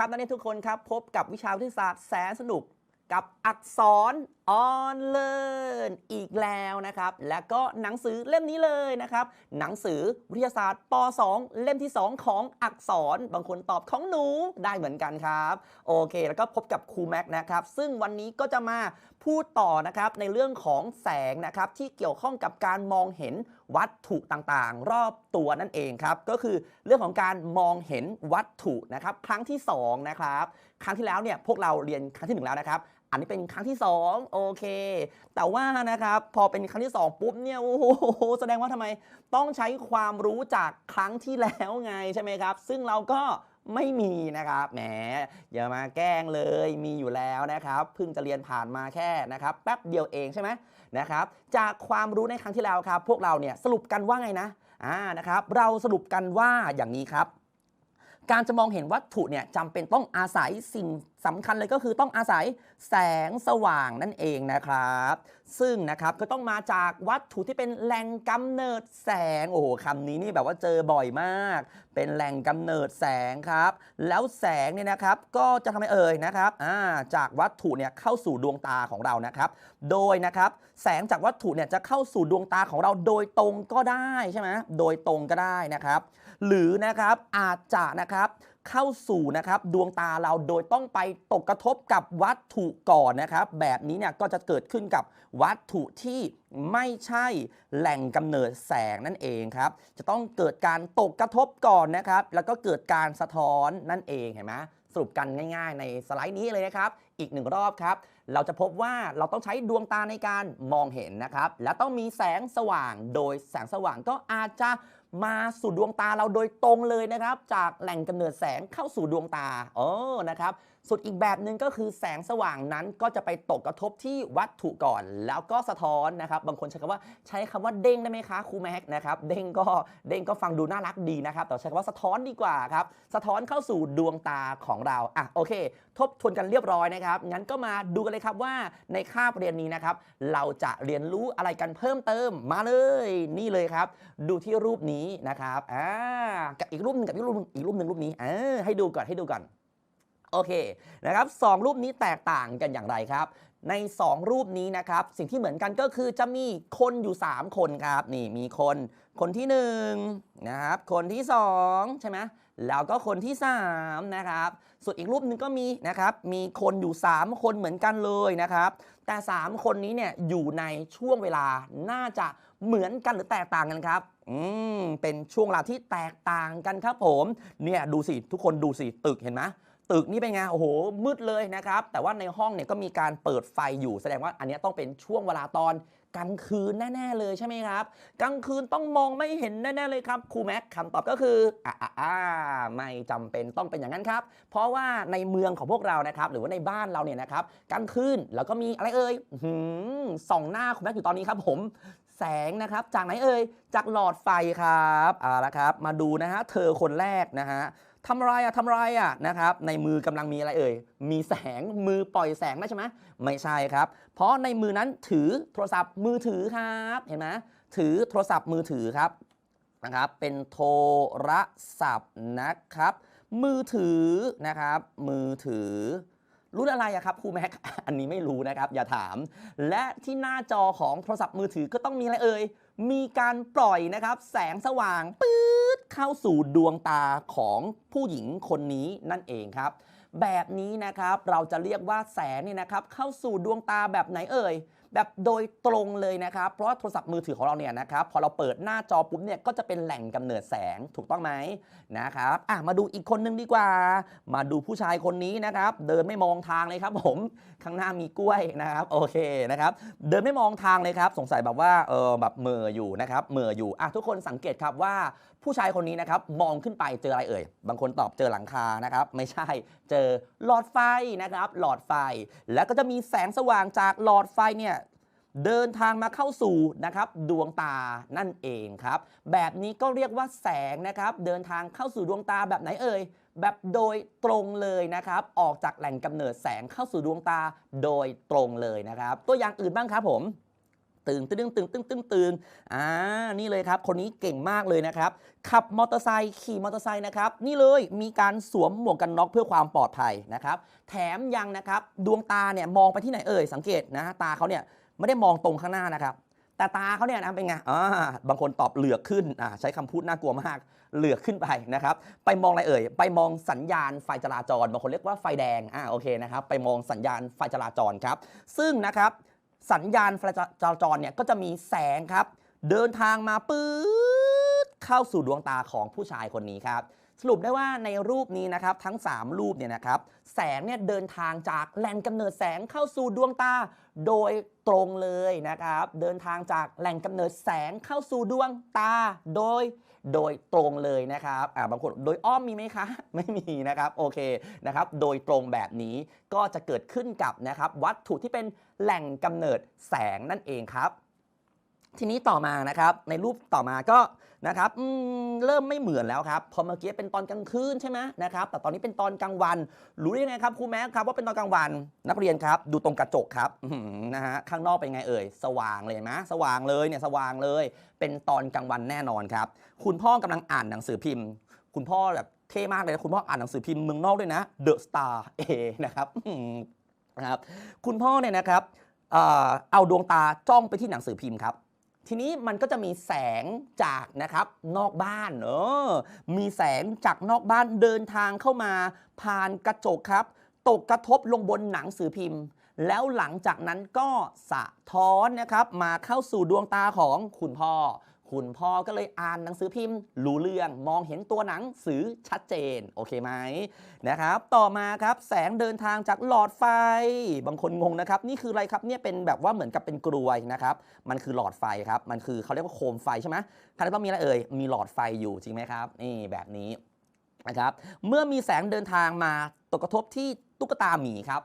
ครับนักเรียนทุกคนครับ พบกับวิชาวิทยาศาสตร์แสนสนุกกับอักษรออนเลินอีกแล้วนะครับ และก็หนังสือเล่มนี้เลยนะครับ หนังสือวิทยาศาสตร์ป .2 เล่มที่ 2 ของอักษรบางคนตอบของหนูได้เหมือนกันครับ โอเค แล้วก็พบกับครูแม็กนะครับ ซึ่งวันนี้ก็จะมา พูดต่อนะครับในเรื่องของแสงนะครับที่เกี่ยวข้องกับการมองเห็นวัตถุต่างๆ รอบตัวนั่นเองครับก็คือเรื่องของการมองเห็นวัตถุนะครับครั้งที่สองนะครับครั้งที่แล้วเนี่ยพวกเราเรียนครั้งที่หนึ่งแล้วนะครับ อันนี้เป็นครั้งที่ 2 โอเค แต่ว่านะครับพอเป็นครั้งที่ 2 ปุ๊บเนี่ยโอ้โหแสดงว่าทำไมต้องใช้ความรู้จากครั้งที่แล้วไงใช่ไหมครับ ซึ่งเราก็ ไม่มีนะครับแหมอย่ามาแกล้งเลยมีอยู่แล้วนะครับเพิ่งจะเรียนผ่านมาแค่นะครับแป๊บเดียวเองใช่ไหมนะครับจากความรู้ในครั้งที่แล้วครับ พวกเราเนี่ยสรุปกันว่าไงนะอ่านะครับเราสรุปกันว่าอย่างนี้ครับ การจะมองเห็นวัตถุเนี่ยจำเป็นต้องอาศัยสิ่งสำคัญเลยก็คือต้องอาศัยแสงสว่างนั่นเองนะครับ ซึ่งนะครับก็ต้องมาจากวัตถุที่เป็นแหล่งกำเนิดแสงโอ้โหคำนี้นี่แบบว่าเจอบ่อยมาก เป็นแหล่งกำเนิดแสงครับ แล้วแสงเนี่ยนะครับก็จะทำให้เอ่ยนะครับาจากวัตถุเนี่ยเข้าสู่ดวงตาของเรานะครับ โดยนะครับแสงจากวัตถุเนี่ยจะเข้าสู่ดวงตาของเราโดยตรงก็ได้ใช่ไหมโดยตรงก็ได้นะครับ หรือนะครับอาจจะนะครับเข้าสู่นะครับดวงตาเราโดยต้องไปตกกระทบกับวัตถุก่อนนะครับ แบบนี้เนี่ยก็จะเกิดขึ้นกับวัตถุที่ไม่ใช่แหล่งกำเนิดแสงนั่นเองครับ จะต้องเกิดการตกกระทบก่อนนะครับ แล้วก็เกิดการสะท้อนนั่นเองเห็นไหมสรุปกันง่ายๆ ในสไลด์นี้เลยนะครับ อีกหนึ่งรอบครับ เราจะพบว่าเราต้องใช้ดวงตาในการมองเห็นนะครับ และต้องมีแสงสว่าง โดยแสงสว่างก็อาจจะ มาสู่ดวงตาเราโดยตรงเลยนะครับ จากแหล่งกำเนิดแสงเข้าสู่ดวงตาเออนะครับส่วนอีกแบบหนึ่งก็คือแสงสว่างนั้นก็จะไปตกกระทบที่วัตถุก่อน แล้วก็สะท้อนนะครับ บางคนใช้คำว่าใช้คำว่าเด้งได้ไหมคะครูแม็กนะครับเด้งก็เด้งก็ฟังดูน่ารักดีนะครับแต่ใช้คำว่าสะท้อนดีกว่าครับสะท้อนเข้าสู่ดวงตาของเราอะโอเค ทบทวนกันเรียบร้อยนะครับ งั้นก็มาดูกันเลยครับว่าในคาบเรียนนี้นะครับ เราจะเรียนรู้อะไรกันเพิ่มเติมมาเลย นี่เลยครับ ดูที่รูปนี้นะครับอ่ากับอีกรูปหนึงกับอีกรูปหนึ่งอีกรูปหนึ่งรูปนี้เออให้ดูก่อนให้ดูก่อนโอเคนะครับสองรูปนี้แตกต่างกันอย่างไรครับใน 2 รูปนี้นะครับ สิ่งที่เหมือนกันก็คือจะมีคนอยู่ 3 คนครับ นี่มีคน คนที่1นะครับคนที่ 2 ใช่ไหม แล้วก็คนที่ 3 นะครับ ส่วนอีกรูปหนึ่งก็มีนะครับ มีคนอยู่ 3 คนเหมือนกันเลยนะครับ แต่ 3 คนนี้เนี่ยอยู่ในช่วงเวลาน่าจะเหมือนกันหรือแตกต่างกันครับอืมเป็นช่วงเวลาที่แตกต่างกันครับผม เนี่ยดูสิทุกคนดูสิตึกเห็นไหมตึกนี่เป็นไงโอ้โหมืดเลยนะครับ แต่ว่าในห้องเนี่ยก็มีการเปิดไฟอยู่แสดงว่าอันนี้ต้องเป็นช่วงเวลาตอน กลางคืนแน่ ๆ เลยใช่ไหมครับ กลางคืนต้องมองไม่เห็นแน่ ๆ เลยครับครูแม็กคำตอบก็คืออ่าอ่าไม่จำเป็นต้องเป็นอย่างนั้นครับ เพราะว่าในเมืองของพวกเรานะครับ หรือว่าในบ้านเราเนี่ยนะครับกลางคืนแล้วก็มีอะไรเอ่ยหือส่องหน้าครูแม็กอยู่ตอนนี้ครับ ผมแสงนะครับ จากไหนเอ่ยจากหลอดไฟครับเอาละครับ มาดูนะฮะเธอคนแรกนะฮะ ทำอะไรอะทำอะไรอะนะครับ ในมือกำลังมีอะไรเอ่ย มีแสงมือปล่อยแสงได้ใช่ไหมไม่ใช่ครับ เพราะในมือนั้นถือโทรศัพท์มือถือครับเห็นไหมถือโทรศัพท์มือถือครับนะครับ เป็นโทรศัพท์นะครับ มือถือนะครับ มือถือรุ่นอะไรอะครับครูแม็ก อันนี้ไม่รู้นะครับ อย่าถาม และที่หน้าจอของโทรศัพท์มือถือก็ต้องมีอะไรเอ่ย มีการปล่อยนะครับ แสงสว่างปื๊ด เข้าสู่ดวงตาของผู้หญิงคนนี้นั่นเองครับ แบบนี้นะครับเราจะเรียกว่าแสงเนี่ยนะครับเข้าสู่ดวงตาแบบไหนเอ่ยแบบโดยตรงเลยนะครับ เพราะโทรศัพท์มือถือของเราเนี่ยนะครับ พอเราเปิดหน้าจอปุ๊บเนี่ยก็จะเป็นแหล่งกำเนิดแสงถูกต้องไหมนะครับอะมาดูอีกคนนึงดีกว่า มาดูผู้ชายคนนี้นะครับ เดินไม่มองทางเลยครับ ผมข้างหน้ามีกล้วยนะครับ โอเคนะครับ เดินไม่มองทางเลยครับ สงสัยแบบว่าเออแบบเหม่ออยู่นะครับเหม่ออยู่อะทุกคนสังเกตครับว่าผู้ชายคนนี้นะครับมองขึ้นไปเจออะไรเอ่ย บางคนตอบเจอหลังคานะครับ ไม่ใช่เจอหลอดไฟนะครับ หลอดไฟ แล้วก็จะมีแสงสว่างจากหลอดไฟเนี่ยเดินทางมาเข้าสู่นะครับดวงตานั่นเองครับ แบบนี้ก็เรียกว่าแสงนะครับเดินทางเข้าสู่ดวงตาแบบไหนเอ่ยแบบโดยตรงเลยนะครับ ออกจากแหล่งกำเนิดแสงเข้าสู่ดวงตาโดยตรงเลยนะครับ ตัวอย่างอื่นบ้างครับผม ตึงตึงตึงตึงตึงตึงอ่านี่เลยครับ คนนี้เก่งมากเลยนะครับ ขับมอเตอร์ไซค์ขี่มอเตอร์ไซค์นะครับ นี่เลยมีการสวมหมวกกันน็อกเพื่อความปลอดภัยนะครับ แถมยังนะครับดวงตาเนี่ยมองไปที่ไหนเอ่ยสังเกตนะตาเขาเนี่ยไม่ได้มองตรงข้างหน้านะครับแต่ตาเขาเนี่ยนะเป็นไงอ่าบางคนตอบเหลือกขึ้นอ่าใช้คำพูดน่ากลัวมาก เหลือกขึ้นไปนะครับ ไปมองอะไรเอ่ย ไปมองสัญญาณไฟจราจร บางคนเรียกว่าไฟแดง อ่า โอเคนะครับ ไปมองสัญญาณไฟจราจรครับ ซึ่งนะครับ สัญญาณไฟจราจรเนี่ยก็จะมีแสงครับ เดินทางมาปื๊ดเข้าสู่ดวงตาของผู้ชายคนนี้ครับ สรุปได้ว่าในรูปนี้นะครับทั้ง 3 รูปเนี่ยนะครับแสงเนี่ยเดินทางจากแหล่งกำเนิดแสงเข้าสู่ดวงตา โดยตรงเลยนะครับ เดินทางจากแหล่งกำเนิดแสงเข้าสู่ดวงตา โดย โดยตรงเลยนะครับอ่าบางคนโดยอ้อมมีไหมคะ ไม่มีนะครับโอเคนะครับโดยตรงแบบนี้ก็จะเกิดขึ้นกับนะครับวัตถุที่เป็นแหล่งกำเนิดแสงนั่นเองครับ ทีนี้ต่อมานะครับในรูปต่อมาก็นะครับเริ่มไม่เหมือนแล้วครับพอเมื่อกี้เป็นตอนกลางคืนใช่ไหมนะครับแต่ตอนนี้เป็นตอนกลางวัน รู้ได้ไงครับครูแม็กครับว่าเป็นตอนกลางวันนักเรียนครับ ดูตรงกระจกครับนะฮะข้างนอกเป็นไงเอ่ยสว่างเลยนไหมสว่างเลยเนี่ยสว่างเลย เป็นตอนกลางวันแน่นอนครับ คุณพ่อกำลังอ่านหนังสือพิมพ์ คุณพ่อแบบเท่มากเลยนะคุณพ่ออ่านหนังสือพิมพ์เมืองนอกด้วยนะ The Star A นะครับนะครับ คุณพ่อเนี่ยนะครับเอ่อเอาดวงตาจ้องไปที่หนังสือพิมพ์ครับ ทีนี้มันก็จะมีแสงจากนะครับนอกบ้านเออมีแสงจากนอกบ้านเดินทางเข้ามา ผ่านกระจกครับ ตกกระทบลงบนหนังสือพิมพ์ แล้วหลังจากนั้นก็สะท้อนนะครับ มาเข้าสู่ดวงตาของคุณพ่อ คุณพ่อก็เลยอ่านหนังสือพิมพ์ รู้เรื่องมองเห็นตัวหนังสือชัดเจน โอเคไหมนะครับ ต่อมาครับแสงเดินทางจากหลอดไฟ บางคนงงนะครับ นี่คืออะไรครับเนี่ยเป็นแบบว่าเหมือนกับเป็นกรวยนะครับ มันคือหลอดไฟครับ มันคือเขาเรียกว่าโคมไฟใช่ไหมท่านต้องมีอะไรเอ่ยมีหลอดไฟอยู่จริงไหมครับนี่แบบนี้นะครับเมื่อมีแสงเดินทางมาตกกระทบที่ตุ๊กตาหมีครับ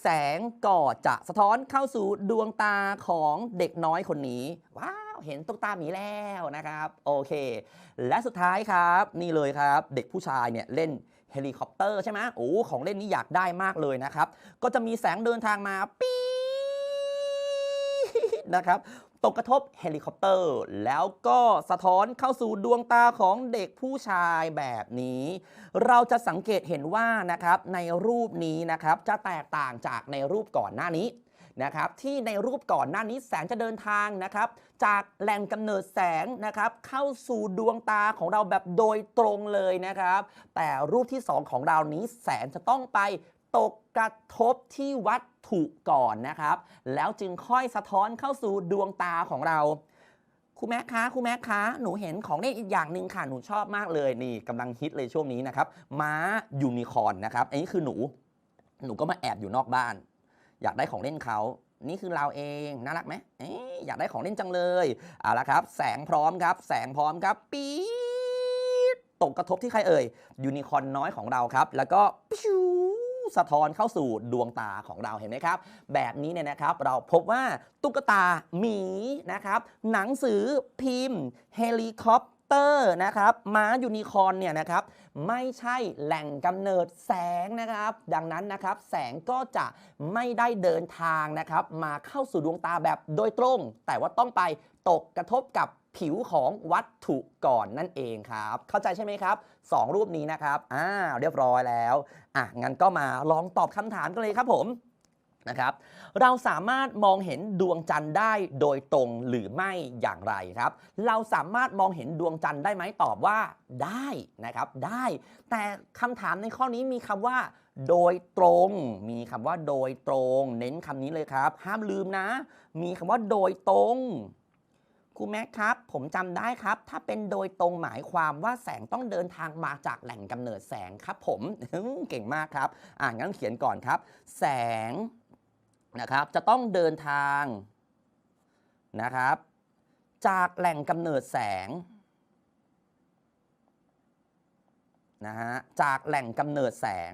แสงก็จะสะท้อนเข้าสู่ดวงตาของเด็กน้อยคนนี้ว้า เห็นตุ๊กตาหมีแล้วนะครับโอเค และสุดท้ายครับนี่เลยครับเด็กผู้ชายเนี่ยเล่นเฮลิคอปเตอร์ใช่ไหมโอ้ของเล่นนี้อยากได้มากเลยนะครับ ก็จะมีแสงเดินทางมาปี๊ดนะครับตกกระทบเฮลิคอปเตอร์ แล้วก็สะท้อนเข้าสู่ดวงตาของเด็กผู้ชายแบบนี้ เราจะสังเกตเห็นว่านะครับในรูปนี้นะครับจะแตกต่างจากในรูปก่อนหน้านี้ นะครับที่ในรูปก่อนหน้านี้แสงจะเดินทางนะครับจากแหล่งกำเนิดแสงนะครับเข้าสู่ดวงตาของเราแบบโดยตรงเลยนะครับ แต่รูปที่ 2 ของเรานี้แสงจะต้องไปตกกระทบที่วัตถุก่อนนะครับ แล้วจึงค่อยสะท้อนเข้าสู่ดวงตาของเราครูแม็กคะครูแม็กคะหนูเห็นของเล่นอีกอย่างหนึ่งค่ะหนูชอบมากเลยนี่กำลังฮิตเลยช่วงนี้นะครับม้ายูนิคอร์นนะครับอันนี้คือหนู หนูก็มาแอบอยู่นอกบ้าน อยากได้ของเล่นเขานี่คือเราเองน่ารักไหมออยากได้ของเล่นจังเลยเอาละครับ แสงพร้อมครับ แสงพร้อมครับปี๊ดตกกระทบที่ใครเอ่ยยูนิคอนน้อยของเราครับ แล้วก็พิวสะท้อนเข้าสู่ดวงตาของเราเห็นไหมครับ แบบนี้เนี่ยนะครับเราพบว่าตุ๊กตาหมีนะครับ หนังสือพิมพ์ เฮลิคอป เตอร์นะครับม้ายูนิคอร์นเนี่ยนะครับไม่ใช่แหล่งกำเนิดแสงนะครับ ดังนั้นนะครับแสงก็จะไม่ได้เดินทางนะครับ มาเข้าสู่ดวงตาแบบโดยตรง แต่ว่าต้องไปตกกระทบกับผิวของวัตถุก่อนนั่นเองครับ เข้าใจใช่ไหมครับสองรูปนี้นะครับ อ่า เรียบร้อยแล้ว อะ งั้นก็มาลองตอบคำถามกันเลยครับผม นะครับเราสามารถมองเห็นดวงจันทร์ได้โดยตรงหรือไม่อย่างไรครับ เราสามารถมองเห็นดวงจันทร์ได้ไหมตอบว่าได้นะครับได้ แต่คำถามในข้อนี้มีคำว่า โดยตรง มีคำว่าโดยตรง เน้นคำนี้เลยครับ ห้ามลืมนะ มีคำว่าโดยตรงครูแม็กครับ ผมจำได้ครับ ถ้าเป็นโดยตรงหมายความว่าแสงต้องเดินทางมาจากแหล่งกำเนิดแสงครับผมเก่งมากครับ อ่างั้นเขียนก่อนครับ แสง นะครับ จะต้องเดินทางนะครับ จากแหล่งกำเนิดแสงนะฮะจากแหล่งกำเนิดแสง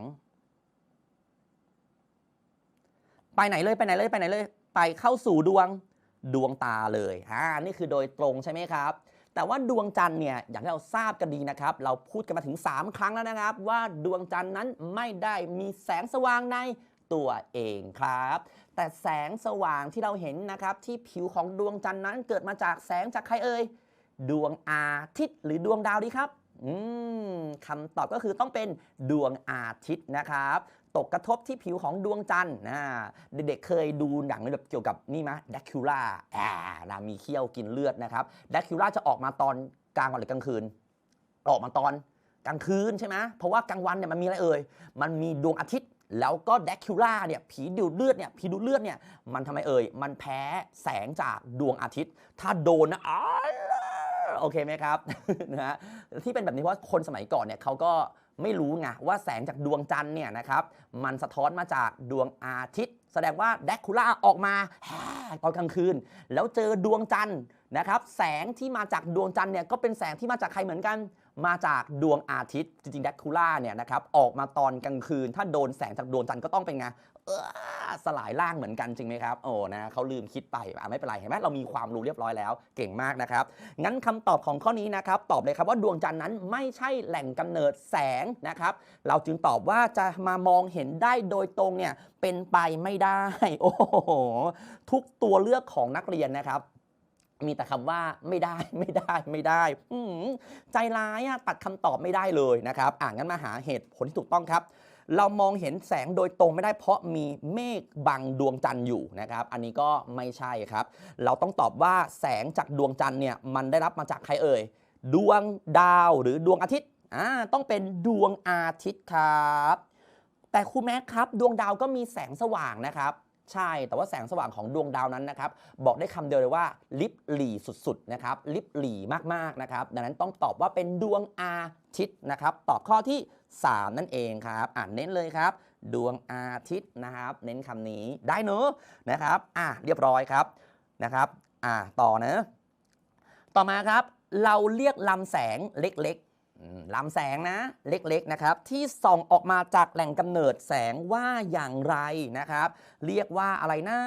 ไปไหนเลยไปไหนเลยไปไหนเลย ไปเข้าสู่ดวงดวงตาเลยอ่านี่คือโดยตรงใช่ไหมครับ แต่ว่าดวงจันทร์เนี่ยอย่างที่เราทราบกันดีนะครับ เราพูดกันมาถึง 3 ครั้งแล้วนะครับ ว่าดวงจันทร์นั้นไม่ได้มีแสงสว่างใน ตัวเองครับ แต่แสงสว่างที่เราเห็นนะครับที่ผิวของดวงจันทร์นั้นเกิดมาจากแสงจากใครเอ่ยดวงอาทิตย์หรือดวงดาวดีครับอืมคำตอบก็คือต้องเป็นดวงอาทิตย์นะครับ ตกกระทบที่ผิวของดวงจันทร์นะเด็กๆเคยดูหนังแบบเกี่ยวกับนี่ไหมดักคิล่าอ่านะมีเขี้ยวกินเลือดนะครับดักคิล่าจะออกมาตอนกลางวันหรือกลางคืน ออกมาตอนกลางคืนใช่ไหมเพราะว่ากลางวันเนี่ยมันมีอะไรเอ่ยมันมีดวงอาทิตย์ แล้วก็แดกคิล่าเนี่ยผีดูดเลือดเนี่ยผีดูดเลือดเนี่ยมันทำไมเอ่ย มันแพ้แสงจากดวงอาทิตย์ ถ้าโดนนะอ้าโอเคไหมครับนะฮะที่เป็นแบบนี้เพราะคนสมัยก่อนเนี่ยเขาก็ไม่รู้ไงว่าแสงจากดวงจันทร์เนี่ยนะครับมันสะท้อนมาจากดวงอาทิตย์ แสดงว่าแดกคูล่าออกมาตอนกลางคืน แล้วเจอดวงจันทร์นะครับแสงที่มาจากดวงจันทร์เนี่ยก็เป็นแสงที่มาจากใครเหมือนกัน มาจากดวงอาทิตย์ จริงๆแดกคูล่าเนี่ยนะครับออกมาตอนกลางคืน ถ้าโดนแสงจากดวงจันทร์ก็ต้องเป็นไงสลายร่างเหมือนกันจริงไหมครับโอ้นะเขาลืมคิดไปไม่เป็นไรเห็นไหมเรามีความรู้เรียบร้อยแล้วเก่งมากนะครับงั้นคำตอบของข้อนี้นะครับตอบเลยครับว่าดวงจันทร์นั้นไม่ใช่แหล่งกำเนิดแสงนะครับ เราจึงตอบว่าจะมามองเห็นได้โดยตรงเนี่ยเป็นไปไม่ได้ โอ้โหทุกตัวเลือกของนักเรียนนะครับ มีแต่คำว่าไม่ได้ไม่ได้ไม่ได้ใจร้ายอะตัดคำตอบไม่ได้เลยนะครับ อ่างั้นมาหาเหตุผลที่ถูกต้องครับ เรามองเห็นแสงโดยตรงไม่ได้เพราะมีเมฆบังดวงจันทร์อยู่นะครับ อันนี้ก็ไม่ใช่ครับ เราต้องตอบว่าแสงจากดวงจันทร์เนี่ยมันได้รับมาจากใครเอ่ยดวงดาวหรือดวงอาทิตย์อ่าต้องเป็นดวงอาทิตย์ครับ แต่ครูแม็กครับ ดวงดาวก็มีแสงสว่างนะครับ ใช่ แต่ว่าแสงสว่างของดวงดาวนั้นนะครับ บอกได้คำเดียวเลยว่าลิบหลีสุดๆนะครับลิบหลีมากๆนะครับดังนั้นต้องตอบว่าเป็นดวงอาทิตย์นะครับ ตอบข้อที่ 3 นั่นเองครับอ่านเน้นเลยครับ ดวงอาทิตย์นะครับ เน้นคำนี้ได้เนอะนะครับ อะเรียบร้อยครับนะครับ อะต่อเนอะต่อมาครับเราเรียกลำแสงเล็ก ลำแสงนะเล็กๆนะครับ ที่ส่องออกมาจากแหล่งกำเนิดแสงว่าอย่างไรนะครับ เรียกว่าอะไรนะ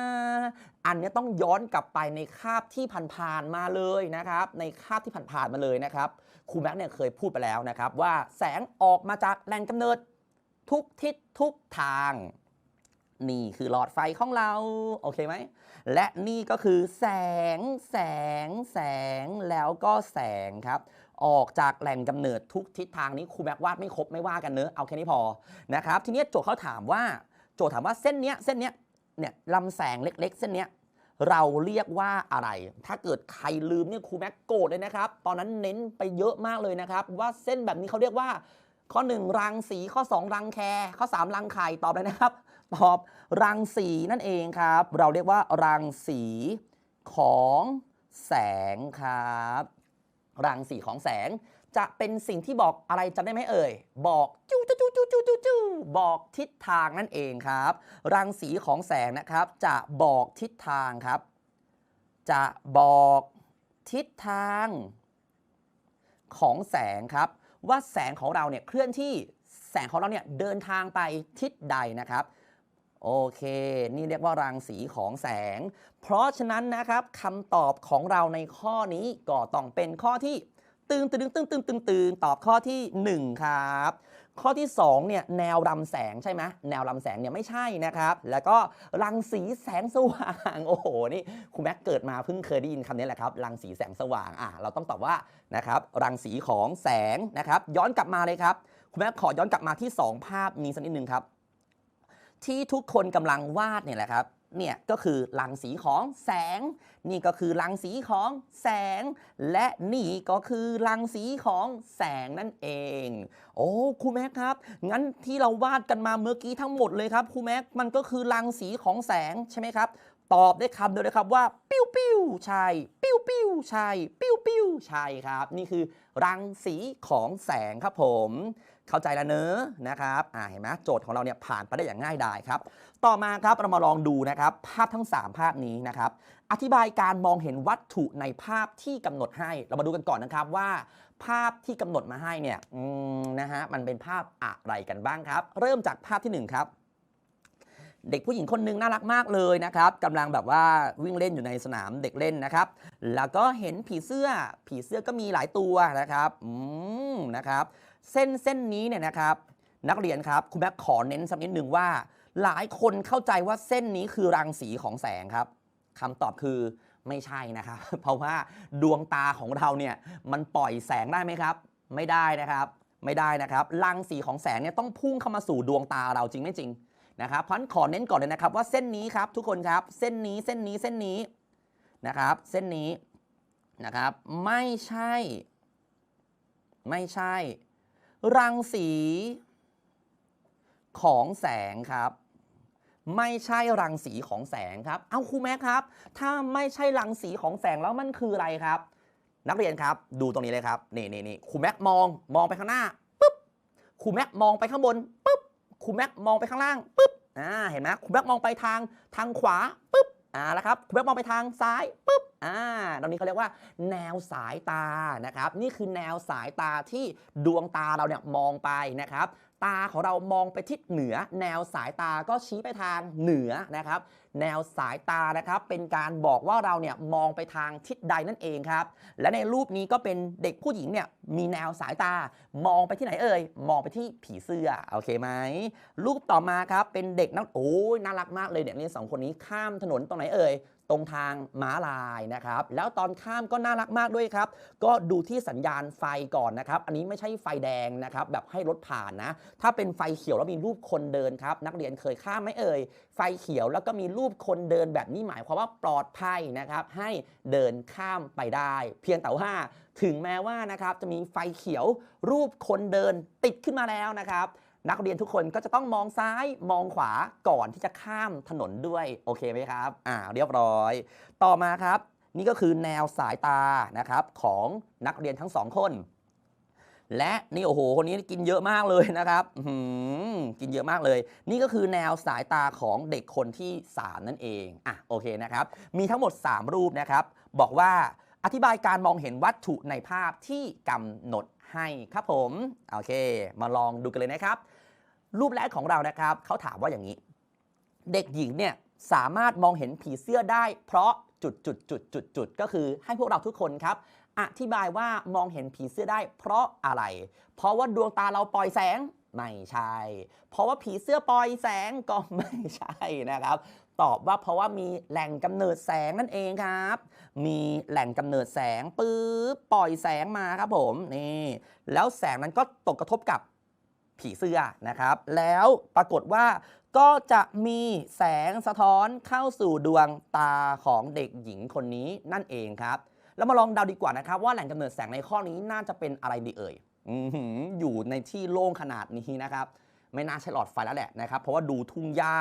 อันนี้ต้องย้อนกลับไปในคาบที่ผ่านๆมาเลยนะครับ ในคาบที่ผ่านๆมาเลยนะครับครูแม็กซ์เนี่ยเคยพูดไปแล้วนะครับ ว่าแสงออกมาจากแหล่งกำเนิดทุกทิศทุกทางนี่คือหลอดไฟของเรา โอเคไหม และนี่ก็คือแสง แสง แสง แล้วก็แสงครับ ออกจากแหล่งกำเนิดทุกทิศทางนี้ครูแม็กวาดไม่ครบไม่ว่ากันเนอะเอาแค่นี้พอนะครับทีนี้โจทย์เขาถามว่าโจทย์ถามว่าเส้นเนี้ยเส้นเนี้ยเนี่ยลำแสงเล็ก ๆ เส้นเนี้ยเราเรียกว่าอะไร ถ้าเกิดใครลืมเนี่ยครูแม็กโกรธเลยนะครับ ตอนนั้นเน้นไปเยอะมากเลยนะครับ ว่าเส้นแบบนี้เขาเรียกว่า ข้อ 1 รังสี ข้อ 2 รังแค ข้อ 3 รังไข่ตอบเลยนะครับ ตอบรังสีนั่นเองครับ เราเรียกว่ารังสีของแสงครับ รังสีของแสง จะเป็นสิ่งที่บอกอะไรจำได้ไหมเอ่ย บอกจูจูจูจูจูจูจูบอกทิศทางนั่นเองครับ รังสีของแสงนะครับ จะบอกทิศทางครับ จะบอกทิศทางของแสงครับ ว่าแสงของเราเนี่ยเคลื่อนที่แสงของเราเนี่ยเดินทางไปทิศใดนะครับ โอเค นี่เรียกว่ารังสีของแสง เพราะฉะนั้นนะครับคำตอบของเราในข้อนี้ก็ต้องเป็นข้อที่ตึงตึงตึงตึงตึงตึงตอบข้อที่ 1 ครับ ข้อที่2เนี่ยแนวลำแสงใช่ไหมแนวลำแสงเนี่ยไม่ใช่นะครับ แล้วก็รังสีแสงสว่างโอ้โหนี่คุณแม็กเกิดมาเพิ่งเคยได้ยินคำนี้แหละครับรังสีแสงสว่างอะเราต้องตอบว่านะครับรังสีของแสงนะครับ ย้อนกลับมาเลยครับ คุณแม็กขอย้อนกลับมาที่ 2 ภาพนี้สักนิดนึงครับ ที่ทุกคนกำลังวาดเนี่ยแหละครับเนี่ยก็คือรังสีของแสง นี่ก็คือรังสีของแสง และนี่ก็คือรังสีของแสงนั่นเอง โอ้ครูแม็กครับ งั้นที่เราวาดกันมาเมื่อกี้ทั้งหมดเลยครับครูแม็กมันก็คือรังสีของแสงใช่ไหมครับตอบได้คำเดียวเลยครับว่า ปิ้วปิ้วใช่ ปิ้วปิ้วใช่ ปิ้วปิ้วใช่ครับ นี่คือรังสีของแสงครับผม เข้าใจแล้วเนอะนะครับอ่าเห็นไหมโจทย์ของเราเนี่ยผ่านไปได้อย่างง่ายดายครับ ต่อมาครับเรามาลองดูนะครับ ภาพทั้ง 3 ภาพนี้นะครับ อธิบายการมองเห็นวัตถุในภาพที่กำหนดให้ เรามาดูกันก่อนนะครับว่า ภาพที่กำหนดมาให้เนี่ยนะฮะมันเป็นภาพอะไรกันบ้างครับ เริ่มจากภาพที่หนึ่งครับเด็กผู้หญิงคนหนึงน่ารักมากเลยนะครับกำลังแบบว่าวิ่งเล่นอยู่ในสนามเด็กเล่นนะครับ แล้วก็เห็นผีเสื้อ ผีเสื้อก็มีหลายตัวนะครับ อืมนะครับ เส้นเส้นนี้เนี่ยนะครับ นักเรียนครับคุณแม่ขอเน้นสักนิดหนึ่งว่า หลายคนเข้าใจว่าเส้นนี้คือรังสีของแสงครับคำตอบคือไม่ใช่นะครับ เพราะว่าดวงตาของเราเนี่ยมันปล่อยแสงได้ไหมครับ ไม่ได้นะครับไม่ได้นะครับรังสีของแสงเนี่ยต้องพุ่งเข้ามาสู่ดวงตาเราจริงไม่จริงนะครับเพราะฉะนั้นขอเน้นก่อนเลยนะครับว่าเส้นนี้ครับทุกคนครับเส้นนี้เส้นนี้เส้นนี้นะครับ เส้นนี้นะครับไม่ใช่ ไม่ใช่ รังสีของแสงครับ ไม่ใช่รังสีของแสงครับ เอาครูแม็กครับ ถ้าไม่ใช่รังสีของแสงแล้วมันคืออะไรครับ นักเรียนครับ ดูตรงนี้เลยครับนี่นี่นี่ครูแม็กมองมองไปข้างหน้าปุ๊บครูแม็กมองไปข้างบนปุ๊บครูแม็กมองไปข้างล่างปุ๊บอ่าเห็นไหมครูแม็กมองไปทางทางขวาปุ๊บ อ่าแล้วครับคุณแม็กมองไปทางซ้ายปุ๊บอ่าตรงนี้เขาเรียกว่า แนวสายตานะครับ นี่คือแนวสายตาที่ดวงตาเราเนี่ยมองไปนะครับ ตาของเรามองไปทิศเหนือ แนวสายตาก็ชี้ไปทางเหนือนะครับแนวสายตานะครับ เป็นการบอกว่าเราเนี่ยมองไปทางทิศใดนั่นเองครับ และในรูปนี้ก็เป็นเด็กผู้หญิงเนี่ยมีแนวสายตามองไปที่ไหนเอ่ย มองไปที่ผีเสื้อโอเคไหมรูปต่อมาครับเป็นเด็กนักโอ้ยน่ารักมากเลยเด็กนี่สองคนนี้ข้ามถนนตรงไหนเอ่ยตรงทางม้าลายนะครับ แล้วตอนข้ามก็น่ารักมากด้วยครับ ก็ดูที่สัญญาณไฟก่อนนะครับ อันนี้ไม่ใช่ไฟแดงนะครับ แบบให้รถผ่านนะ ถ้าเป็นไฟเขียวแล้วมีรูปคนเดินครับ นักเรียนเคยข้ามไหมเอ่ย ไฟเขียวแล้วก็มีรูปคนเดินแบบนี้หมายความว่าปลอดภัยนะครับ ให้เดินข้ามไปได้ เพียงแต่ว่าถึงแม้ว่านะครับจะมีไฟเขียวรูปคนเดินติดขึ้นมาแล้วนะครับนักเรียนทุกคนก็จะต้องมองซ้ายมองขวาก่อนที่จะข้ามถนนด้วย โอเคไหมครับ อ่า เรียบร้อย ต่อมาครับ นี่ก็คือแนวสายตานะครับของนักเรียนทั้งสองคน และนี่โอ้โหคนนี้กินเยอะมากเลยนะครับหือกินเยอะมากเลย นี่ก็คือแนวสายตาของเด็กคนที่ 3 นั่นเองอะโอเคนะครับ มีทั้งหมด 3 รูปนะครับ บอกว่าอธิบายการมองเห็นวัตถุในภาพที่กำหนดให้ครับผมโอเค มาลองดูกันเลยนะครับ รูปแรกของเรานะครับเขาถามว่าอย่างนี้ เด็กหญิงเนี่ยสามารถมองเห็นผีเสื้อได้เพราะจุดจุดจุดจุดจุดก็คือให้พวกเราทุกคนครับ อธิบายว่ามองเห็นผีเสื้อได้เพราะอะไร เพราะว่าดวงตาเราปล่อยแสงไม่ใช่ เพราะว่าผีเสื้อปล่อยแสงก็ไม่ใช่นะครับ ตอบว่าเพราะว่ามีแหล่งกำเนิดแสงนั่นเองครับ มีแหล่งกำเนิดแสงปื๊บปล่อยแสงมาครับผมนี่แล้วแสงนั้นก็ตกกระทบกับผีเสื้อนะครับ แล้วปรากฏว่าก็จะมีแสงสะท้อนเข้าสู่ดวงตาของเด็กหญิงคนนี้นั่นเองครับ แล้วมาลองเดาดีกว่านะครับว่าแหล่งกำเนิดแสงในข้อนี้น่าจะเป็นอะไรดีเอ่ยอยู่ในที่โล่งขนาดนี้นะครับไม่น่าใช่หลอดไฟแล้วแหละนะครับ เพราะว่าดูทุ่งหญ้า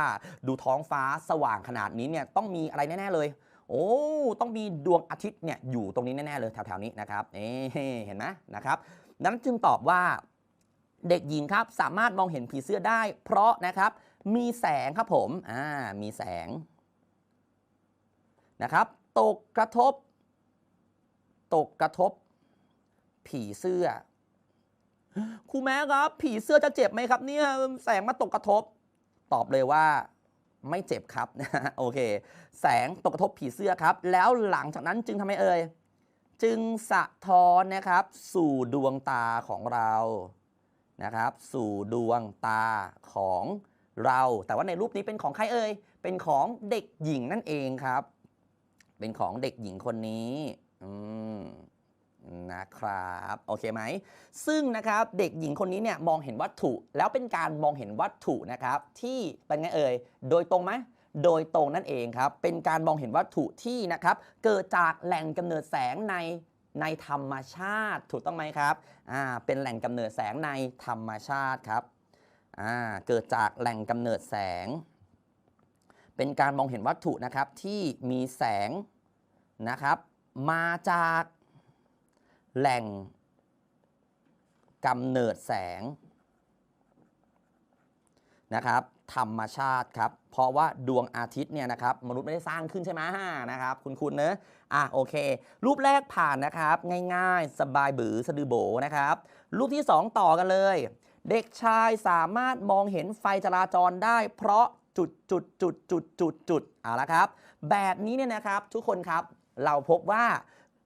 ดูท้องฟ้าสว่างขนาดนี้เนี่ยต้องมีอะไรแน่ ๆ เลย โอ้ต้องมีดวงอาทิตย์เนี่ยอยู่ตรงนี้แน่ ๆ เลยแถว ๆ นี้นะครับเอ๊เห็นไหมนะครับนั้นจึงตอบว่าเด็กหญิงครับสามารถมองเห็นผีเสื้อได้ เพราะนะครับมีแสงครับผมอ่ามีแสงนะครับตกกระทบ ตกกระทบ ผีเสื้อครูแม่ครับ ผีเสื้อจะเจ็บไหมครับ เนี่ยแสงมาตกกระทบ ตอบเลยว่าไม่เจ็บครับโอเค แสงตกกระทบผีเสื้อครับ แล้วหลังจากนั้นจึงทำไมเอ่ยจึงสะท้อนนะครับ สู่ดวงตาของเรานะครับ สู่ดวงตาของเรา แต่ว่าในรูปนี้เป็นของใครเอ่ยเป็นของเด็กหญิงนั่นเองครับ เป็นของเด็กหญิงคนนี้ อืมนะครับโอเคไหม ซึ่งนะครับเด็กหญิงคนนี้เนี่ยมองเห็นวัตถุแล้วเป็นการมองเห็นวัตถุนะครับที่เป็นไงเอ่ยโดยตรงไหมโดยตรงนั่นเองครับ เป็นการมองเห็นวัตถุที่นะครับเกิดจากแหล่งกำเนิดแสงในในธรรมชาติถูกต้องไหมครับอ่าเป็นแหล่งกำเนิดแสงในธรรมชาติครับอ่าเกิดจากแหล่งกำเนิดแสง เป็นการมองเห็นวัตถุนะครับที่มีแสงนะครับ มาจากแหล่งกำเนิดแสงนะครับธรรมชาติครับ เพราะว่าดวงอาทิตย์เนี่ยนะครับมนุษย์ไม่ได้สร้างขึ้นใช่ไหมนะครับ คุณคุณเนอะอะโอเค รูปแรกผ่านนะครับ ง่ายๆ สบายบือสะดือโบนะครับ รูปที่ 2 ต่อกันเลย เด็กชายสามารถมองเห็นไฟจราจรได้ เพราะจุดจุดจุดจุดจุดจุดเอาละครับ แบบนี้เนี่ยนะครับทุกคนครับ เราพบว่า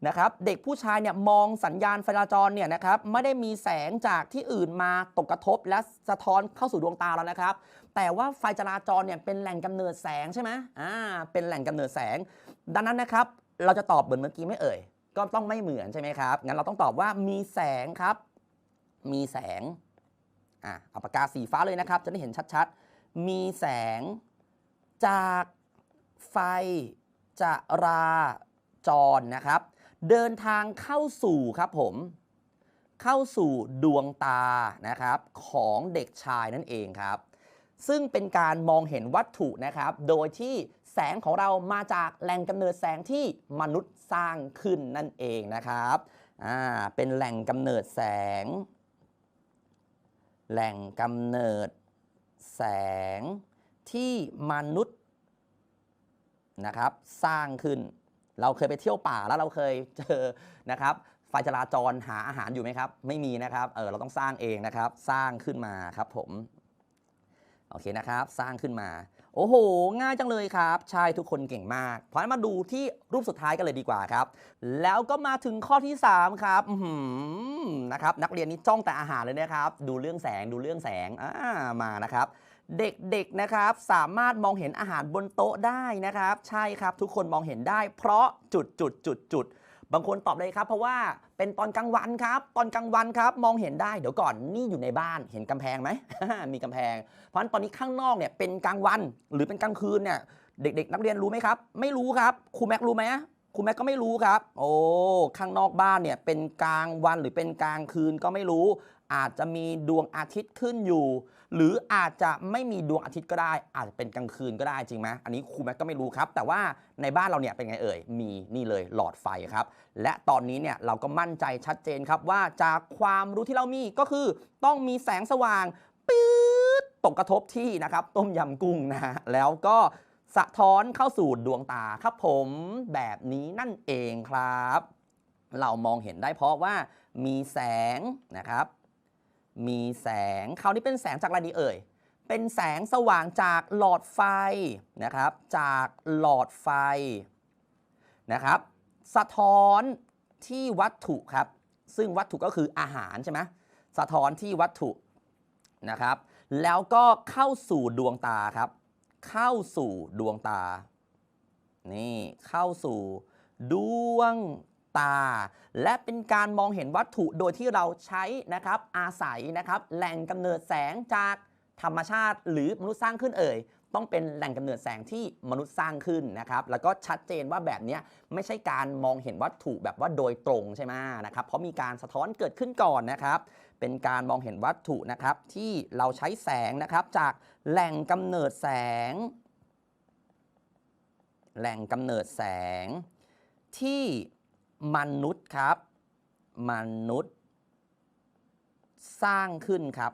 นะครับเด็กผู้ชายเนี่ยมองสัญญาณไฟจราจรเนี่ยนะครับไม่ได้มีแสงจากที่อื่นมาตกกระทบ และสะท้อนเข้าสู่ดวงตาเรานะครับ แต่ว่าไฟจราจรเนี่ยเป็นแหล่งกำเนิดแสงใช่ไหมอ่าเป็นแหล่งกำเนิดแสง ดังนั้นนะครับ เราจะตอบเหมือนเมื่อกี้ไม่เอ่ย ก็ต้องไม่เหมือนใช่ไหมครับงั้นเราต้องตอบว่ามีแสงครับ มีแสงอะเอาปากกาสีฟ้าเลยนะครับ จะได้เห็นชัดๆ มีแสงจากไฟจรา จรนะครับ เดินทางเข้าสู่ครับผม เข้าสู่ดวงตานะครับของเด็กชายนั่นเองครับ ซึ่งเป็นการมองเห็นวัตถุนะครับ โดยที่แสงของเรามาจากแหล่งกำเนิดแสงที่มนุษย์สร้างขึ้นนั่นเองนะครับอ่าเป็นแหล่งกำเนิดแสง แหล่งกำเนิดแสงที่มนุษย์นะครับสร้างขึ้น เราเคยไปเที่ยวป่าแล้วเราเคยเจอนะครับไฟจราจรหาอาหารอยู่ไหมครับ ไม่มีนะครับ เออเราต้องสร้างเองนะครับ สร้างขึ้นมาครับผมโอเคนะครับ สร้างขึ้นมา โอ้โห ง่ายจังเลยครับ ใช่ทุกคนเก่งมาก เพราะนั้นมาดูที่รูปสุดท้ายกันเลยดีกว่าครับ แล้วก็มาถึงข้อที่ 3 ครับนะครับ นักเรียนนี้จ้องแต่อาหารเลยนะครับ ดูเรื่องแสงดูเรื่องแสงอ่ามานะครับ เด็กๆนะครับสามารถมองเห็นอาหารบนโต๊ะได้นะครับ ใช่ครับทุกคนมองเห็นได้ เพราะจุดจุดจุดจุดบางคนตอบเลยครับ เพราะว่าเป็นตอนกลางวันครับ ตอนกลางวันครับ มองเห็นได้เดี๋ยวก่อนนี่อยู่ในบ้านเห็นกำแพงไหม มีกำแพง เพราะฉะนั้นตอนนี้ข้างนอกเนี่ยเป็นกลางวันหรือเป็นกลางคืนเนี่ยเด็ก ๆ นักเรียนรู้ไหมครับ ไม่รู้ครับครูแม็กรู้ไหมครูแม็กก็ไม่รู้ครับ โอ้ข้างนอกบ้านเนี่ยเป็นกลางวันหรือเป็นกลางคืนก็ไม่รู้ อาจจะมีดวงอาทิตย์ขึ้นอยู่ หรืออาจจะไม่มีดวงอาทิตย์ก็ได้ อาจจะเป็นกลางคืนก็ได้จริงไหมอันนี้ครูแม็กก็ไม่รู้ครับ แต่ว่าในบ้านเราเนี่ยเป็นไงเอ่ย มีนี่เลยหลอดไฟครับ และตอนนี้เนี่ยเราก็มั่นใจชัดเจนครับว่าจากความรู้ที่เรามีก็คือต้องมีแสงสว่างปื๊ดตกกระทบที่นะครับต้มยำกุ้งนะฮะแล้วก็สะท้อนเข้าสู่ดวงตาครับผมแบบนี้นั่นเองครับ เรามองเห็นได้เพราะว่ามีแสงนะครับ มีแสงคราวนี้เป็นแสงจากอะไรดีเอ่ย เป็นแสงสว่างจากหลอดไฟนะครับ จากหลอดไฟนะครับ สะท้อนที่วัตถุครับ ซึ่งวัตถุก็คืออาหารใช่ไหมสะท้อนที่วัตถุนะครับ แล้วก็เข้าสู่ดวงตาครับ เข้าสู่ดวงตา นี่เข้าสู่ดวง ตา และเป็นการมองเห็นวัตถุโดยที่เราใช้นะครับอาศัยนะครับแหล่งกำเนิดแสงจากธรรมชาติ หรือมนุษย์สร้างขึ้นเอ่ยต้องเป็นแหล่งกำเนิดแสงที่มนุษย์สร้างขึ้นนะครับ แล้วก็ชัดเจนว่าแบบนี้ไม่ใช่การมองเห็นวัตถุแบบว่าโดยตรงใช่ไหมนะครับ เพราะมีการสะท้อนเกิดขึ้นก่อนนะครับ เป็นการมองเห็นวัตถุนะครับที่เราใช้แสงนะครับจากแหล่งกำเนิดแสง แหล่งกำเนิดแสงที่ มนุษย์ครับ มนุษย์ สร้างขึ้นครับ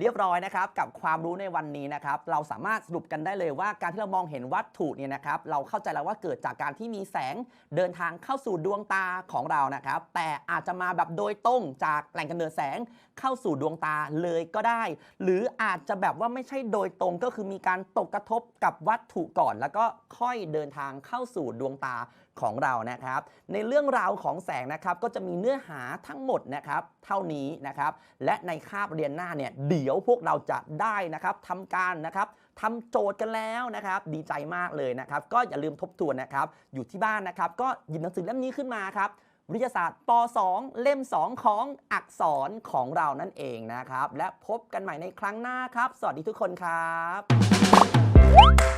เรียบร้อยนะครับ กับความรู้ในวันนี้นะครับ เราสามารถสรุปกันได้เลยว่าการที่เรามองเห็นวัตถุเนี่ยนะครับ เราเข้าใจแล้วว่าเกิดจากการที่มีแสงเดินทางเข้าสู่ดวงตาของเรานะครับ แต่อาจจะมาแบบโดยตรงจากแหล่งกำเนิดแสงเข้าสู่ดวงตาเลยก็ได้ หรืออาจจะแบบว่าไม่ใช่โดยตรงก็คือมีการตกกระทบกับวัตถุก่อน แล้วก็ค่อยเดินทางเข้าสู่ดวงตา ของเรานะครับ ในเรื่องราวของแสงนะครับก็จะมีเนื้อหาทั้งหมดนะครับ เท่านี้นะครับ และในคาบเรียนหน้าเนี่ยเดี๋ยวพวกเราจะได้นะครับทำการนะครับทำโจทย์กันแล้วนะครับ ดีใจมากเลยนะครับ ก็อย่าลืมทบทวนนะครับ อยู่ที่บ้านนะครับ ก็หยิบหนังสือเล่มนี้ขึ้นมาครับวิทยาศาสตร์ป .2 เล่ม 2 ของอักษรของเรานั่นเองนะครับ และพบกันใหม่ในครั้งหน้าครับ สวัสดีทุกคนครับ